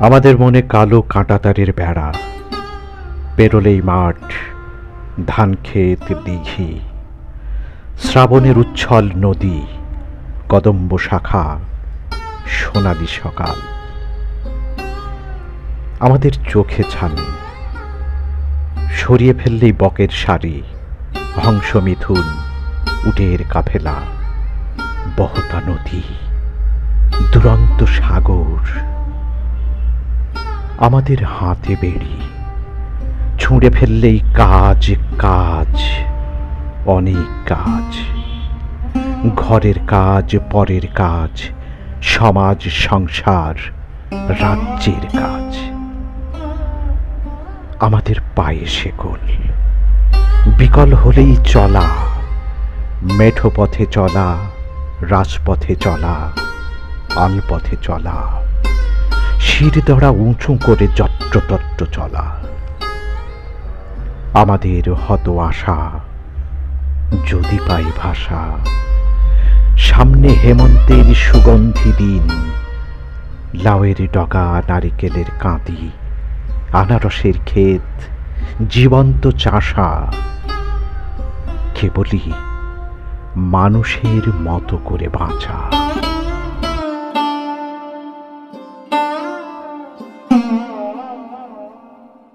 আমাদের মনে কালো কাঁটাতারের বেড়া। পেরোলেই মাঠ, ধান ক্ষেত, দিঘি। শ্রাবণের উচ্ছল নদী, কদম্ব শাখা, সোনালি সকাল। আমাদের চোখে ছানি, সরিয়ে ফেললেই বকের শাড়ি হংস মিথুন, উটের কাফেলা, বহতা নদী, দুরন্ত সাগর। আমাদের হাতে বেড়ি। ছুঁড়ে ফেললেই কাজ কাজ, অনেক কাজ। ঘরের কাজ, পরের কাজ, সমাজ, সংসার, রাজ্যের কাজ। আমাদের পায়ে শেকল। বিকল হলেই চলা, মেঠো পথে চলা, রাজপথে চলা, আলপথে চলা। শিরদড়া উঁচু করে যত্রতত্র চলা। আমাদের হত আশা যদি পাই ভাষা, সামনে হেমন্তের সুগন্ধি দিন, লাউয়ের ডগা, নারিকেলের কাঁদি, আনারসের ক্ষেত, জীবন্ত চাষা, কেবলই মানুষের মতো করে বাঁচা।